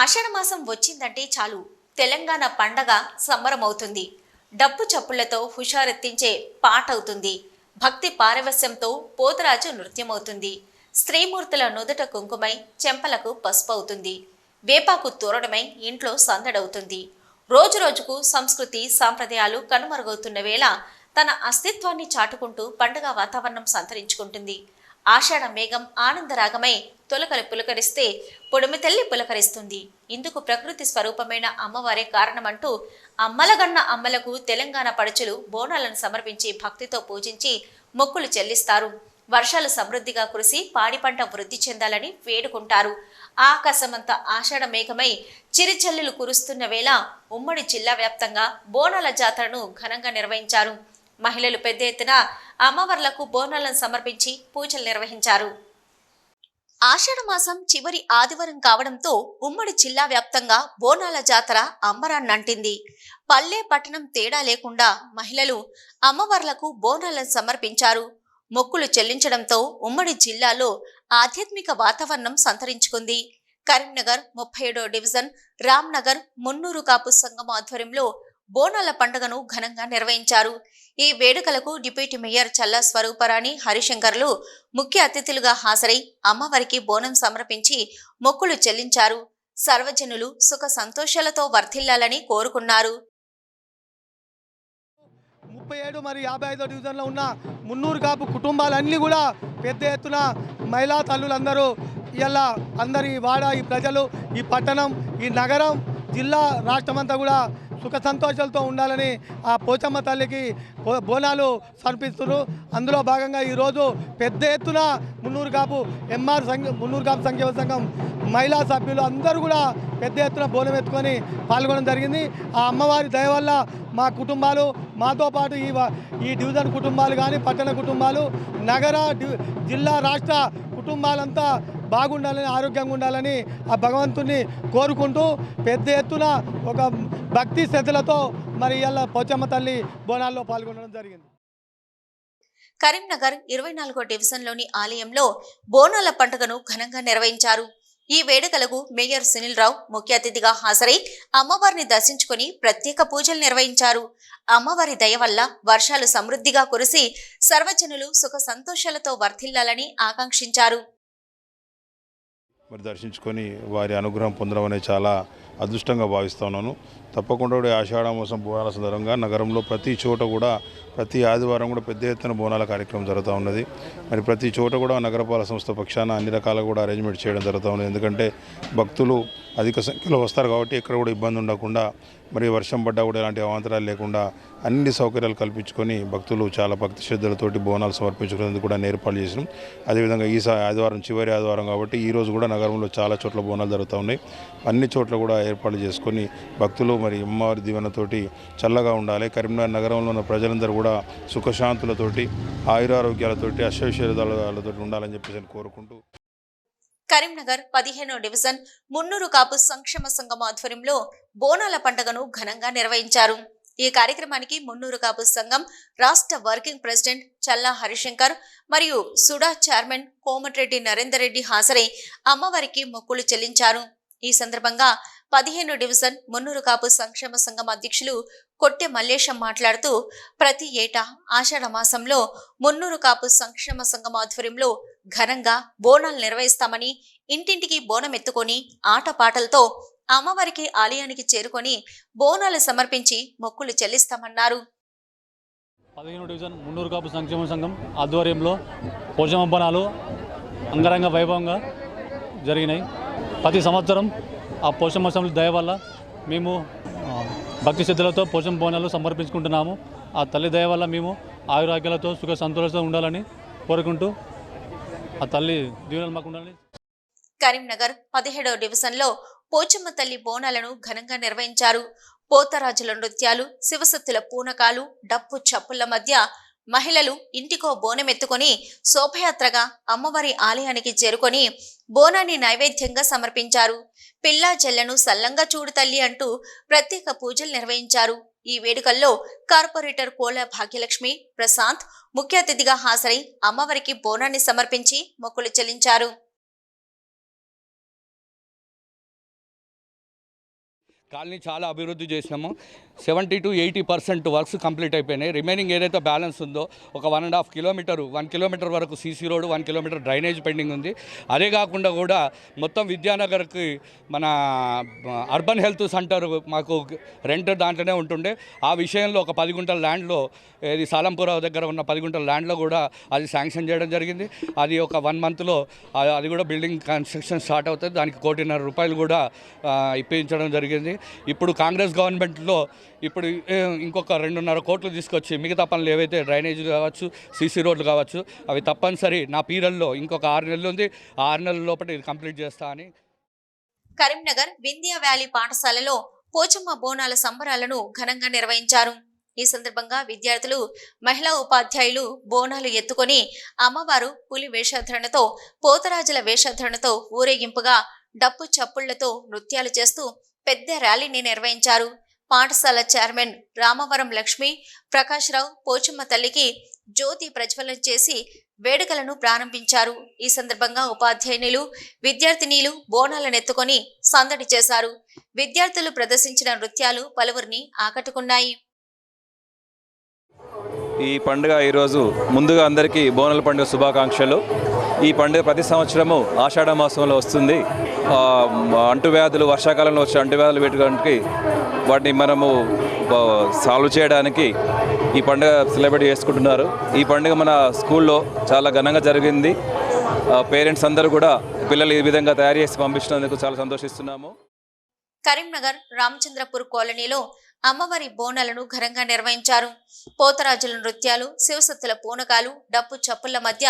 ఆషాఢమాసం వచ్చిందంటే చాలు. తెలంగాణ పండగ సంబరమవుతుంది. డప్పు చప్పుళ్ళతో హుషారెత్తించే పాట అవుతుంది. భక్తి పారవస్యంతో పోతరాజు నృత్యమవుతుంది. స్త్రీమూర్తుల నుదుట కుంకుమై చెంపలకు పసుపు అవుతుంది వేపాకు తోరణమై ఇంట్లో సందడవుతుంది. రోజురోజుకు సంస్కృతి సాంప్రదాయాలు కనుమరుగవుతున్న వేళ తన అస్తిత్వాన్ని చాటుకుంటూ పండుగ వాతావరణం సంతరించుకుంటుంది. ఆషాఢ మేఘం ఆనందరాగమై తొలకలు పులకరిస్తే పొడుమితల్లి పులకరిస్తుంది. ఇందుకు ప్రకృతి స్వరూపమైన అమ్మవారే కారణమంటూ అమ్మలగన్న అమ్మలకు తెలంగాణ పడుచులు బోనాలను సమర్పించి భక్తితో పూజించి మొక్కులు చెల్లిస్తారు. వర్షాలు సమృద్ధిగా కురిసి పాడి పంట వృద్ధి చెందాలని వేడుకుంటారు. ఆకాశమంత ఆషాఢ మేఘమై చిరుచల్లులు కురుస్తున్న వేళ ఉమ్మడి జిల్లా వ్యాప్తంగా బోనాల జాతరను ఘనంగా నిర్వహించారు. మహిళలు పెద్ద ఎత్తున అమ్మవార్లకు బోనాలను సమర్పించి పూజలు నిర్వహించారు. ఆషాఢమాసం చివరి ఆదివారం కావడంతో ఉమ్మడి జిల్లా వ్యాప్తంగా బోనాల జాతర అంబరాన్నంటింది పల్లె పట్టణం తేడా లేకుండా మహిళలు అమ్మవార్లకు బోనాలను సమర్పించారు. మొక్కులు చెల్లించడంతో ఉమ్మడి జిల్లాలో ఆధ్యాత్మిక వాతావరణం సంతరించుకుంది. కరీంనగర్ ముప్పై ఏడో డివిజన్ రామ్నగర్ మున్నూరు కాపు సంఘం ఆధ్వర్యంలో బోనాల పండుగను ఘనంగా నిర్వహించారు. ఈ వేడుకలకు డిప్యూటీ మేయర్ చల్లా స్వరూపరాణి హరిశంకర్లు ముఖ్య అతిథులుగా హాజరై అమ్మవారికి బోనం సమర్పించి మొక్కులు చెల్లించారు. సర్వజనులు సుఖ సంతోషాలతో వర్ధిల్లాలని కోరుకున్నారు. ముప్పై ఏడు మరియు యాభై ఐదో డివిజన్లో ఉన్న మున్నూరు కాపు కుటుంబాలన్నీ కూడా పెద్ద ఎత్తున మహిళా తల్లులందరూ ఇలా అందరి వాడ ఈ ప్రజలు ఈ పట్టణం ఈ నగరం జిల్లా రాష్ట్రం అంతా కూడా సుఖ సంతోషాలతో ఉండాలని ఆ పోచమ్మ తల్లికి బోనాలు సమర్పిస్తున్నారు. అందులో భాగంగా ఈరోజు పెద్ద ఎత్తున మున్నూరు కాపు ఎంఆర్ సంఘ మున్నూరు కాపు సంక్షేమ సంఘం మహిళా సభ్యులు అందరూ కూడా పెద్ద ఎత్తున బోనం ఎత్తుకొని పాల్గొనడం జరిగింది. ఆ అమ్మవారి దయ వల్ల మా కుటుంబాలు మాతో పాటు ఈ ఈ డివిజన్ కుటుంబాలు కానీ పట్టణ కుటుంబాలు నగర జిల్లా రాష్ట్ర కుటుంబాలంతా బాగుండాలని ఆరోగ్యంగా ఉండాలని ఆ భగవంతుని కోరుకుంటూ పెద్ద ఎత్తున ఒక భక్తి శ్రద్ధలతో మరి ఇలా పోచమ్మ తల్లి బోనాల్లో పాల్గొనడం జరిగింది. కరీంనగర్ ఇరవై నాలుగో డివిజన్లోని ఆలయంలో బోనాల పండుగను ఘనంగా నిర్వహించారు. ఈ వేడుకలకు మేయర్ సునీల్ రావు ముఖ్య అతిథిగా హాజరై అమ్మవారిని దర్శించుకుని ప్రత్యేక పూజలు నిర్వహించారు. అమ్మవారి దయ వల్ల వర్షాలు సమృద్ధిగా కురిసి సర్వజనులు సుఖ సంతోషాలతో వర్ధిల్లాలని ఆకాంక్షించారు. మరి దర్శించుకొని వారి అనుగ్రహం పొందడం అనేది చాలా అదృష్టంగా భావిస్తున్నాను తప్పకుండా ఆషాఢ మాసం బోనాల సందర్భంగా నగరంలో ప్రతి చోట కూడా ప్రతి ఆదివారం కూడా పెద్ద ఎత్తున బోనాల కార్యక్రమం జరుగుతూ ఉన్నది. మరి ప్రతి చోట కూడా నగరపాలక సంస్థ పక్షాన అన్ని రకాల కూడా అరేంజ్మెంట్ చేయడం జరుగుతూ ఉన్నది. ఎందుకంటే భక్తులు అధిక సంఖ్యలో వస్తారు కాబట్టి ఎక్కడ కూడా ఇబ్బంది ఉండకుండా మరి వర్షం పడ్డా కూడా ఎలాంటి అవాంతరాలు లేకుండా అన్ని సౌకర్యాలు కల్పించుకొని భక్తులు చాలా భక్తి శ్రద్ధలతోటి బోనాలు సమర్పించుకునేందుకు కూడా ఏర్పాటు చేసినాం. అదేవిధంగా ఈ ఆదివారం చివరి ఆదివారం కాబట్టి ఈ రోజు కూడా నగరంలో చాలా చోట్ల బోనాలు జరుగుతూ ఉన్నాయి. అన్ని చోట్ల కూడా ఏర్పాట్లు చేసుకొని భక్తులు మరి అమ్మవారి దీవెనతోటి చల్లగా ఉండాలి. కరీంనగర్ నగరంలో ఉన్న ప్రజలందరూ కూడా సుఖశాంతులతోటి ఆయురారోగ్యాలతోటి అశ్వైశ్వర్యాలతో ఉండాలని చెప్పేసి కోరుకుంటూ కరీంనగర్ పదిహేనో డివిజన్ మున్నూరు కాపు సంక్షేమ సంఘం ఆధ్వర్యంలో బోనాల పండుగను ఘనంగా నిర్వహించారు. ఈ కార్యక్రమానికి మున్నూరు కాపు సంఘం రాష్ట్ర వర్కింగ్ ప్రెసిడెంట్ చల్లా హరిశంకర్ మరియు సుడా చైర్మన్ కోమటిరెడ్డి నరేందర్ రెడ్డి హాజరై అమ్మవారికి మొక్కులు చెల్లించారు. ఈ సందర్భంగా పదిహేను డివిజన్ మున్నూరు కాపు సంక్షేమ సంఘం అధ్యక్షులు కొట్టె మల్లేశం మాట్లాడుతూ ప్రతి ఏటా ఆషాఢ మాసంలో మున్నూరు కాపు సంక్షేమ సంఘం ఆధ్వర్యంలో ఘనంగా బోనాలు నిర్వహిస్తామని ఇంటింటికి బోనం ఎత్తుకొని ఆటపాటలతో అమ్మవారికి ఆలయానికి చేరుకొని బోనాలు సమర్పించి మొక్కులు చెల్లిస్తామన్నారు. పదిహేను డివిజన్ మున్నూరు కాపు సంక్షేమ సంఘం ఆధ్వర్యంలో పోషమ బోనాలు అంగరంగ వైభవంగా జరిగినాయి. ప్రతి సంవత్సరం ఆ పోషమ సంస్థ దయ వల్ల మేము భక్తి శ్రద్ధలతో పోషమ బోనాలు సమర్పించుకుంటున్నాము. ఆ తల్లి దయ వల్ల మేము ఆయురాగ్యాలతో సుఖ సంతోషంతో ఉండాలని కోరుకుంటూ ఆ తల్లి దీవెనలు మాకు ఉండాలని కరీంనగర్ పదిహేడవ డివిజన్లో పోచమ్మ తల్లి బోనాలను ఘనంగా నిర్వహించారు. పోతరాజుల నృత్యాలు శివశక్తుల పూనకాలు డప్పు చప్పుల మధ్య మహిళలు ఇంటికో బోనం ఎత్తుకొని శోభయాత్రగా అమ్మవారి ఆలయానికి చేరుకొని బోనాన్ని నైవేద్యంగా సమర్పించారు. పిల్లా జల్లను సల్లంగా చూడు తల్లి అంటూ ప్రత్యేక పూజలు నిర్వహించారు. ఈ వేడుకల్లో కార్పొరేటర్ కోల భాగ్యలక్ష్మి ప్రశాంత్ ముఖ్య అతిథిగా హాజరై అమ్మవారికి బోనాన్ని సమర్పించి మొక్కులు చెల్లించారు. కాలనీ చాలా అభివృద్ధి చేసినాము. Seventy to eighty percent works complete అయిపోయినాయి. రిమైనింగ్ ఏదైతే బ్యాలెన్స్ ఉందో ఒక one and half kilometre one kilometre వరకు CC road one kilometre drainage pending ఉంది. అదే కాకుండా కూడా మొత్తం విద్యానగర్కి మన అర్బన్ హెల్త్ సెంటర్ మాకు రెంట్ దాంట్లోనే ఉంటుండే. ఆ విషయంలో ఒక పది గుంటల ల్యాండ్లో ఇది సాలంపుర దగ్గర ఉన్న పది గుంటల ల్యాండ్లో కూడా అది శాంక్షన్ చేయడం జరిగింది. అది ఒక వన్ మంత్లో అది కూడా బిల్డింగ్ కన్స్ట్రక్షన్ స్టార్ట్ అవుతుంది. దానికి కోటిన్నర రూపాయలు కూడా ఇప్పించడం జరిగింది. ఇప్పుడు కాంగ్రెస్ గవర్నమెంట్లో ఇప్పుడు ఇంకొక రెండున్నర కోట్లు తీసుకొచ్చి మిగతా పనులు ఏవైతే డ్రైనేజ్ కావచ్చు సీసీ రోడ్లు కావచ్చు అవి తప్పనిసరి నా పీరియడ్లో ఇంకొక ఆరు నెలలు ఉంది. ఆరు నెలల లోపల ఇది కంప్లీట్ చేస్తా అని. కరీంనగర్ వింధ్య వ్యాలీ పాఠశాలలో పోచమ్మ బోనాల సంబరాలను ఘనంగా నిర్వహించారు. ఈ సందర్భంగా విద్యార్థులు మహిళా ఉపాధ్యాయులు బోనాలు ఎత్తుకొని అమ్మవారు పులి వేషధరణతో పోతరాజుల వేషధరణతో ఊరేగింపుగా డప్పు చప్పుళ్ళతో నృత్యాలు చేస్తూ పెద్ద ర్యాలీని నిర్వహించారు. పాఠశాల చైర్మన్ రామవరం లక్ష్మి ప్రకాశ్రావు పోచమ్మ తల్లికి జ్యోతి ప్రజ్వలన చేసి వేడుకలను ప్రారంభించారు. ఈ సందర్భంగా ఉపాధ్యాయునులు విద్యార్థినీలు బోనాలనెత్తుకొని సందడి చేశారు. విద్యార్థులు ప్రదర్శించిన నృత్యాలు పలువురిని ఆకట్టుకున్నాయి. ఈ పండుగ ఈరోజు ముందుగా అందరికీ బోనాల పండుగ శుభాకాంక్షలు. ఈ పండుగ ప్రతి సంవత్సరము ఆషాఢ మాసంలో వస్తుంది. అంటువ్యాధులు వర్షాకాలంలో వచ్చే అంటువ్యాధులు పెట్టుకోవడానికి వాటిని మనము సాల్వ్ చేయడానికి ఈ పండుగ సెలబ్రేట్ చేసుకుంటున్నారు. ఈ పండుగ మన స్కూల్లో చాలా ఘనంగా జరిగింది. పేరెంట్స్ అందరూ కూడా పిల్లలు ఈ విధంగా తయారు చేసి పంపించినందుకు చాలా సంతోషిస్తున్నాము. కరీంనగర్ రామచంద్రపూర్ కాలనీలో అమ్మవారి బోనాలను ఘనంగా నిర్వహించారు. పోతరాజుల నృత్యాలు శివసత్తుల పూనకాలు డప్పు చప్పుల మధ్య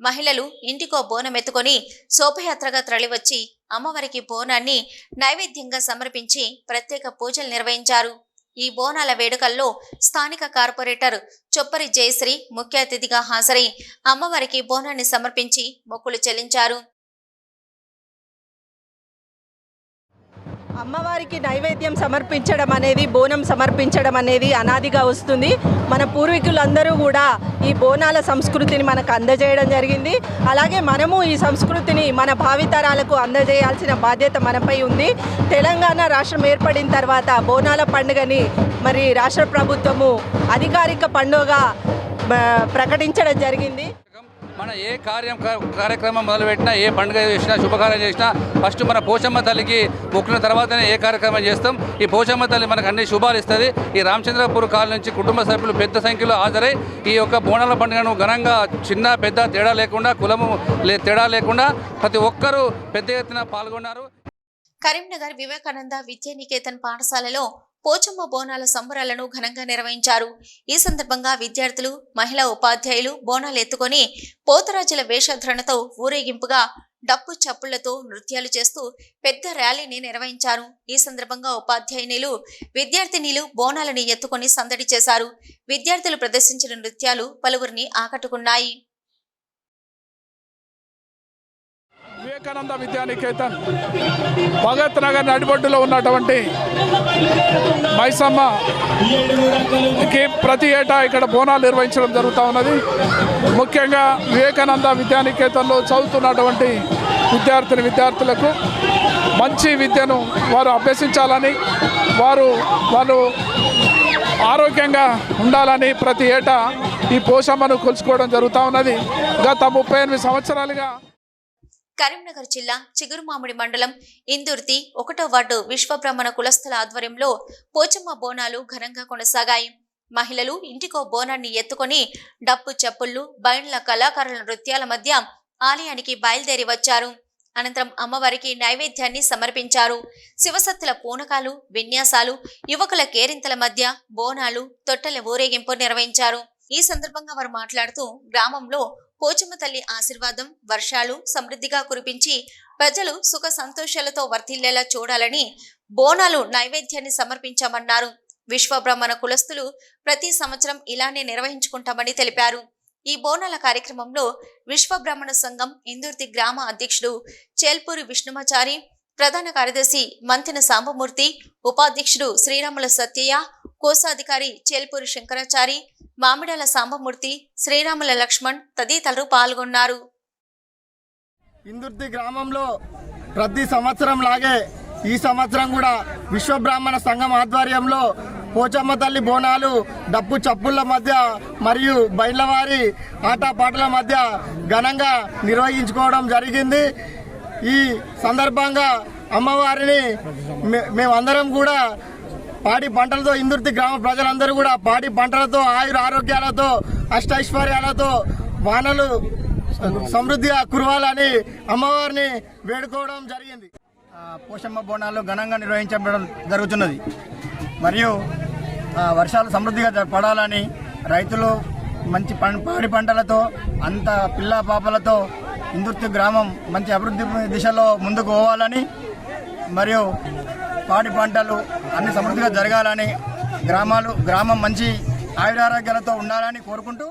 మహిళలు ఇంటికో బోనం ఎత్తుకొని శోభయాత్రగా తరలివచ్చి అమ్మవారికి బోనాన్ని నైవేద్యంగా సమర్పించి ప్రత్యేక పూజలు నిర్వహించారు. ఈ బోనాల వేడుకల్లో స్థానిక కార్పొరేటర్ చొప్పరి జయశ్రీ ముఖ్య అతిథిగా హాజరై అమ్మవారికి బోనాన్ని సమర్పించి మొక్కులు చెల్లించారు. అమ్మవారికి నైవేద్యం సమర్పించడం అనేది బోనం సమర్పించడం అనేది అనాదిగా వస్తుంది. మన పూర్వీకులందరూ కూడా ఈ బోనాల సంస్కృతిని మనకు అందజేయడం జరిగింది. అలాగే మనము ఈ సంస్కృతిని మన భావితరాలకు అందజేయాల్సిన బాధ్యత మనపై ఉంది. తెలంగాణ రాష్ట్రం ఏర్పడిన తర్వాత బోనాల పండుగని మరి రాష్ట్ర ప్రభుత్వము అధికారిక పండుగ ప్రకటించడం జరిగింది. మన ఏ కార్యం కార్యక్రమం మొదలుపెట్టినా ఏ పండుగ చేసినా శుభకార్యం చేసినా ఫస్ట్ మన పోచమ్మ తల్లికి మొక్కిన తర్వాతనే ఏ కార్యక్రమం చేస్తాం. ఈ పోచమ్మ తల్లి మనకు అన్ని శుభాలు ఇస్తుంది. ఈ రామచంద్రపూర్ కాలనీ నుంచి కుటుంబ సభ్యులు పెద్ద సంఖ్యలో హాజరై ఈ యొక్క బోనాల పండుగను ఘనంగా చిన్న పెద్ద తేడా లేకుండా కులము లే- తేడా లేకుండా ప్రతి ఒక్కరూ పెద్ద ఎత్తున పాల్గొన్నారు. కరీంనగర్ వివేకానంద విద్యానికేతన్ పాఠశాలలో పోచమ్మ బోనాల సంబరాలను ఘనంగా నిర్వహించారు. ఈ సందర్భంగా విద్యార్థులు మహిళా ఉపాధ్యాయులు బోనాలు ఎత్తుకొని పోతరాజుల వేషధరణతో ఊరేగింపుగా డప్పు చప్పుళ్ళతో నృత్యాలు చేస్తూ పెద్ద ర్యాలీని నిర్వహించారు. ఈ సందర్భంగా ఉపాధ్యాయునిలు విద్యార్థినిలు బోనాలని ఎత్తుకొని సందడి చేశారు. విద్యార్థులు ప్రదర్శించిన నృత్యాలు పలువురిని ఆకట్టుకున్నాయి. వివేకానంద విద్యానికేతన్ భగత్ నగర్ నడిబొడ్డులో ఉన్నటువంటి మైసమ్మకి ప్రతి ఏటా ఇక్కడ బోనాలు నిర్వహించడం జరుగుతూ ఉన్నది. ముఖ్యంగా వివేకానంద విద్యానికేతన్లో చదువుతున్నటువంటి విద్యార్థిని విద్యార్థులకు మంచి విద్యను వారు అభ్యసించాలని వారు వాళ్ళు ఆరోగ్యంగా ఉండాలని ప్రతి ఏటా ఈ పోషమ్మను కొలుచుకోవడం జరుగుతూ ఉన్నది. గత ముప్పై ఎనిమిది సంవత్సరాలుగా కరీంనగర్ జిల్లా చిగురుమామిడి మండలం ఇందుర్తి ఒకటో వార్డు విశ్వబ్రహ్మణ కులస్థల ఆధ్వర్యంలో పోచమ్మ బోనాలు ఘనంగా కొనసాగాయి. మహిళలు ఇంటికో బోనాన్ని ఎత్తుకొని డప్పు చప్పుళ్ళు బయళ్ళ కళాకారుల నృత్యాల మధ్య ఆలయానికి బయలుదేరి వచ్చారు. అనంతరం అమ్మవారికి నైవేద్యాన్ని సమర్పించారు. శివసత్తుల పూనకాలు విన్యాసాలు యువకుల కేరింతల మధ్య బోనాలు తొట్టెల ఊరేగింపు నిర్వహించారు. ఈ సందర్భంగా వారు మాట్లాడుతూ గ్రామంలో పోచమ్మ తల్లి ఆశీర్వాదం వర్షాలు సమృద్ధిగా కురిపించి ప్రజలు సుఖ సంతోషాలతో వర్ధిల్లేలా చూడాలని బోనాలు నైవేద్యాన్ని సమర్పించామన్నారు. విశ్వబ్రహ్మణ కులస్తులు ప్రతి సంవత్సరం ఇలానే నిర్వహించుకుంటామని తెలిపారు. ఈ బోనాల కార్యక్రమంలో విశ్వబ్రహ్మణ సంఘం ఇందుర్తి గ్రామ అధ్యక్షుడు చేల్పూరి విష్ణుమాచారి ప్రధాన కార్యదర్శి మంతెన సాంబమూర్తి ఉపాధ్యక్షుడు శ్రీరాముల సత్యయ్య కోశాధికారి చేల్పూరి శంకరాచారి మామిడాల సాంబమూర్తి శ్రీరాముల లక్ష్మణ్ తదితరులు పాల్గొన్నారు. ఇందుర్తి గ్రామంలో ప్రతి సంవత్సరం లాగే ఈ సంవత్సరం కూడా విశ్వ బ్రాహ్మణ సంఘం ఆధ్వర్యంలో పోచమ్మ తల్లి బోనాలు డప్పు చప్పుల మధ్య మరియు బయలవారి ఆటపాటల మధ్య ఘనంగా నిర్వహించుకోవడం జరిగింది. ఈ సందర్భంగా అమ్మవారిని మే- మేమందరం కూడా పాడి పంటలతో ఇందుర్తి గ్రామ ప్రజలందరూ కూడా పాడి పంటలతో ఆయుర ఆరోగ్యాలతో అష్టైశ్వర్యాలతో వానలు సమృద్ధిగా కురవాలని అమ్మవారిని వేడుకోవడం జరిగింది. పోషమ్మ బోనాలు ఘనంగా నిర్వహించడం జరుగుతున్నది. మరియు వర్షాలు సమృద్ధిగా పడాలని రైతులు మంచి పాడి పంటలతో అంత పిల్ల పాపలతో ఇందుర్తి గ్రామం మంచి అభివృద్ధి దిశలో ముందుకు పోవాలని మరియు పాడి పంటలు అన్ని సమృద్ధిగా జరగాలని గ్రామాలు గ్రామం మంచి ఆయురారోగ్యాలతో ఉండాలని కోరుకుంటూ